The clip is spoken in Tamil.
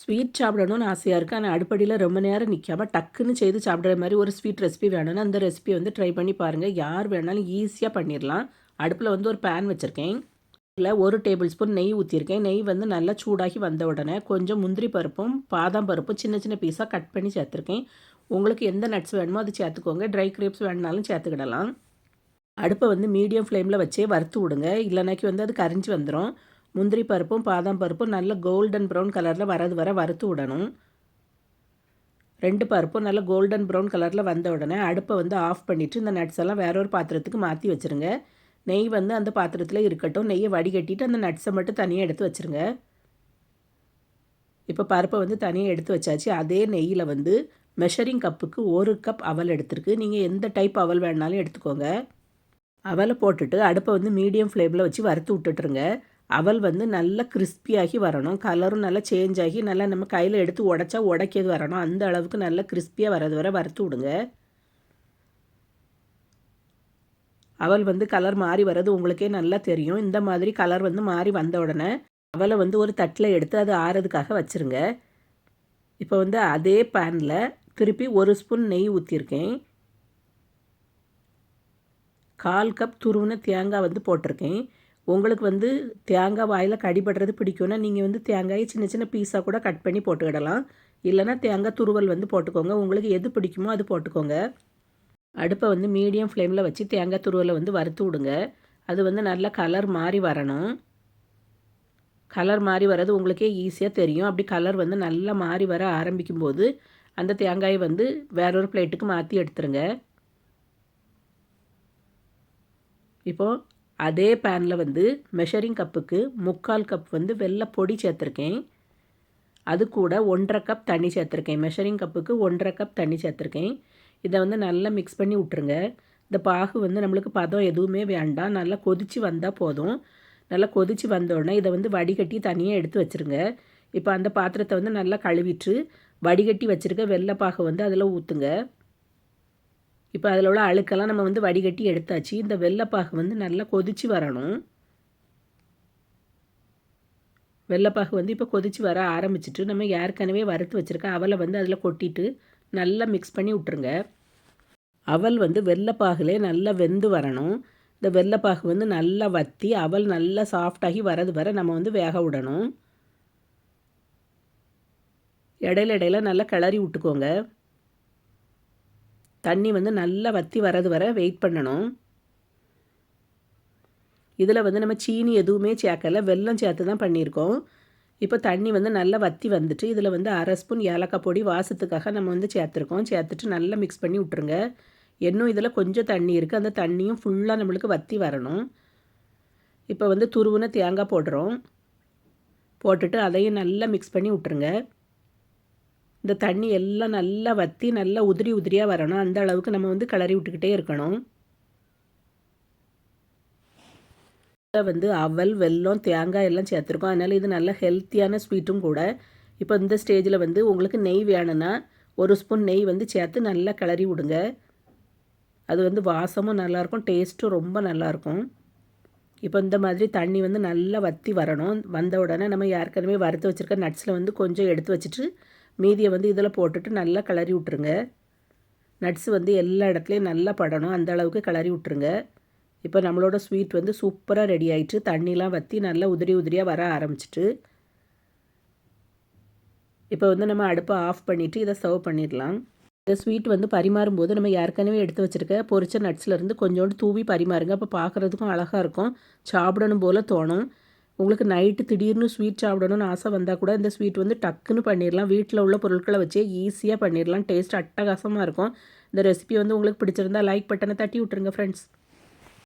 ஸ்வீட் சாப்பிடணும்னு ஆசையாக இருக்குது ஆனால் அடுப்படியில் ரொம்ப நேரம் நிற்காமல் டக்குன்னு செய்து சாப்பிட்ற மாதிரி ஒரு ஸ்வீட் ரெசிபி வேணும்னா அந்த ரெசிபி வந்து ட்ரை பண்ணி பாருங்கள் யார் வேணாலும் ஈஸியாக பண்ணிடலாம் அடுப்பில் வந்து ஒரு பேன் வச்சுருக்கேன். இல்லை ஒரு டேபிள் ஸ்பூன் நெய் ஊற்றிருக்கேன் நெய் வந்து நல்லா சூடாகி வந்த உடனே கொஞ்சம் முந்திரி பருப்பும் பாதாம் பருப்பும் சின்ன சின்ன பீஸாக கட் பண்ணி சேர்த்துருக்கேன். உங்களுக்கு எந்த நட்ஸ் வேணுமோ அது சேர்த்துக்கோங்க. ட்ரை கிரேப்ஸ் வேணுனாலும் சேர்த்துக்கிடலாம். அடுப்பை வந்து மீடியம் ஃப்ளேமில் வச்சே வறுத்து விடுங்க. இல்லைனாக்கி வந்து அது கரிஞ்சு வந்துடும் முந்திரி பருப்பும் பாதாம் பருப்பும் நல்ல கோல்டன் ப்ரௌன் கலரில் வரது வர வறுத்து விடணும். ரெண்டு பருப்பும் நல்ல கோல்டன் ப்ரௌன் கலரில் வந்த உடனே அடுப்பை வந்து ஆஃப் பண்ணிவிட்டு இந்த நட்ஸ் எல்லாம் வேற ஒரு பாத்திரத்துக்கு மாற்றி வச்சுருங்க. நெய் வந்து அந்த பாத்திரத்தில் இருக்கட்டும். நெய்யை வடிகட்டிட்டு அந்த நட்ஸை மட்டும் தனியாக எடுத்து வச்சுருங்க. இப்போ பருப்பை வந்து தனியாக எடுத்து வச்சாச்சு. அதே நெய்யில் வந்து மெஷரிங் கப்புக்கு ஒரு கப் அவல் எடுத்துருக்கு. நீங்கள் எந்த டைப் அவல் வேணாலும் எடுத்துக்கோங்க. அவலை போட்டுட்டு அடுப்பை வந்து மீடியம் ஃப்ளேமில் வச்சு வறுத்து விட்டுட்டுருங்க. அவல் வந்து நல்லா கிறிஸ்பியாகி வரணும். கலரும் நல்லா சேஞ்ச் ஆகி நல்லா நம்ம கையில் எடுத்து உடச்சா உடைக்கிறது வரணும். அந்த அளவுக்கு நல்லா கிறிஸ்பியாக வரது வர வறுத்து விடுங்க. அவள் வந்து கலர் மாறி வர்றது உங்களுக்கே நல்லா தெரியும். இந்த மாதிரி கலர் வந்து மாறி வந்த உடனே அவளை வந்து ஒரு தட்டில் எடுத்து அது ஆறதுக்காக வச்சுருங்க. இப்போ வந்து அதே பேனில் திருப்பி ஒரு ஸ்பூன் நெய் ஊற்றிருக்கேன் கால் கப் துருவின தேங்காய் வந்து போட்டிருக்கேன். உங்களுக்கு வந்து தேங்காய் வாயில் கடிபடுறது பிடிக்கும்னா நீங்கள் வந்து தேங்காயை சின்ன சின்ன பீஸாக கூட கட் பண்ணி போட்டுக்கிடலாம். இல்லைனா தேங்காய் துருவல் வந்து போட்டுக்கோங்க. உங்களுக்கு எது பிடிக்குமோ அது போட்டுக்கோங்க. அடுப்பை வந்து மீடியம் ஃப்ளேமில் வச்சு தேங்காய் துருவலை வந்து வறுத்து விடுங்க. அது வந்து நல்லா கலர் மாறி வரணும். கலர் மாறி வர்றது உங்களுக்கே ஈஸியாக தெரியும். அப்படி கலர் வந்து நல்லா மாறி வர ஆரம்பிக்கும் போது அந்த தேங்காயை வந்து வேறொரு பிளேட்டுக்கு மாற்றி எடுத்துருங்க. இப்போது அதே பேனில் வந்து மெஷரிங் கப்புக்கு முக்கால் கப் வந்து வெள்ளை பொடி சேர்த்துருக்கேன். அது கூட ஒன்றரை கப் தண்ணி சேர்த்துருக்கேன். மெஷரிங் கப்புக்கு ஒன்றரை கப் தண்ணி சேர்த்துருக்கேன். இதை வந்து நல்லா மிக்ஸ் பண்ணி விட்ருங்க இந்த பாகு வந்து நம்மளுக்கு பதம் எதுவுமே வேண்டாம். நல்லா கொதித்து வந்தால் போதும். நல்லா கொதித்து வந்தோடனே இதை வந்து வடிகட்டி தனியாக எடுத்து வச்சுருங்க. இப்போ அந்த பாத்திரத்தை வந்து நல்லா கழுவிட்டு வடிகட்டி வச்சுருக்க வெள்ளைப்பாகை வந்து அதில் ஊற்றுங்க இப்போ அதில் உள்ள அழுக்கெல்லாம் நம்ம வந்து வடிகட்டி எடுத்தாச்சு. இந்த வெள்ளைப்பாகு வந்து நல்லா கொதித்து வரணும். வெள்ளைப்பாகு வந்து இப்போ கொதித்து வர ஆரம்பிச்சிட்டு நம்ம ஏற்கனவே வறுத்து வச்சுருக்க அவலை வந்து அதில் கொட்டிட்டு நல்லா மிக்ஸ் பண்ணி விட்ருங்க அவல் வந்து வெள்ளைப்பாகுலே நல்லா வெந்து வரணும். இந்த வெள்ளைப்பாகு வந்து நல்லா வற்றி அவல் நல்லா சாஃப்டாகி வரது வர நம்ம வந்து வேக விடணும். இடையில இடையில நல்லா கிளறி விட்டுக்கோங்க. தண்ணி வந்து நல்லா வற்றி வரது வர வெயிட் பண்ணணும். இதில் வந்து நம்ம சீனி எதுவுமே சேர்க்கலை வெல்லம் சேர்த்து தான் பண்ணியிருக்கோம். இப்போ தண்ணி வந்து நல்லா வற்றி வந்துட்டு இதில் வந்து அரை ஸ்பூன் ஏலக்காய் பொடி வாசத்துக்காக நம்ம வந்து சேர்த்துருக்கோம். சேர்த்துட்டு நல்லா மிக்ஸ் பண்ணி விட்ருங்க இன்னும் இதில் கொஞ்சம் தண்ணி இருக்குது அந்த தண்ணியும் ஃபுல்லாக நம்மளுக்கு வற்றி வரணும். இப்போ வந்து துருவுன தேங்காய் போடுறோம். போட்டுட்டு அதையும் நல்லா மிக்ஸ் பண்ணி விட்ருங்க இந்த தண்ணி எல்லாம் நல்லா வற்றி நல்லா உதிரி உதிரியாக வரணும். அந்த அளவுக்கு நம்ம வந்து கிளறி விட்டுக்கிட்டே இருக்கணும். வந்து அவல் வெல்லம் தேங்காய் எல்லாம் சேர்த்துருக்கோம். அதனால் இது நல்ல ஹெல்த்தியான ஸ்வீட்டும் கூட. இப்போ இந்த ஸ்டேஜில் வந்து உங்களுக்கு நெய் வேணும்னா ஒரு ஸ்பூன் நெய் வந்து சேர்த்து நல்லா கிளறி விடுங்க. அது வந்து வாசமும் நல்லாயிருக்கும் டேஸ்ட்டும் ரொம்ப நல்லாயிருக்கும். இப்போ இந்த மாதிரி தண்ணி வந்து நல்லா வற்றி வரணும். வந்த உடனே நம்ம ஏற்கனவே வறுத்து வச்சுருக்க நட்ஸில் வந்து கொஞ்சம் எடுத்து வச்சுட்டு மீதியை வந்து இதில் போட்டுட்டு நல்லா கிளறி விட்ருங்க நட்ஸ் வந்து எல்லா இடத்துலையும் நல்லா படணும். அந்த அளவுக்கு கிளறி விட்ருங்க இப்போ நம்மளோட ஸ்வீட் வந்து சூப்பராக ரெடி ஆயிட்டு தண்ணிலாம் வற்றி நல்லா உதிரி உதிரியாக வர ஆரம்பிச்சிட்டு இப்போ வந்து நம்ம அடுப்பை ஆஃப் பண்ணிவிட்டு இதை சர்வ் பண்ணிடலாம். இந்த ஸ்வீட் வந்து பரிமாறும்போது நம்ம ஏற்கனவே எடுத்து வச்சுருக்க பொரிச்ச நட்ஸ்லேருந்து கொஞ்சோண்டு தூவி பரிமாறுங்க. அப்போ பார்க்குறதுக்கும் அழகாக இருக்கும். சாப்பிடணும் போல் தோணும். உங்களுக்கு நைட்டு திடீர்னு ஸ்வீட் சாப்பிடணும்னு ஆசை வந்தால் கூட இந்த ஸ்வீட் வந்து டக்குன்னு பண்ணிடலாம் வீட்டில் உள்ள பொருட்களை வச்சே ஈஸியாக பண்ணிடலாம் டேஸ்ட் அட்டகாசமாக இருக்கும். இந்த ரெசிபி வந்து உங்களுக்கு பிடிச்சிருந்தா லைக் பட்டனை தட்டி விட்ருங்க ஃப்ரெண்ட்ஸ்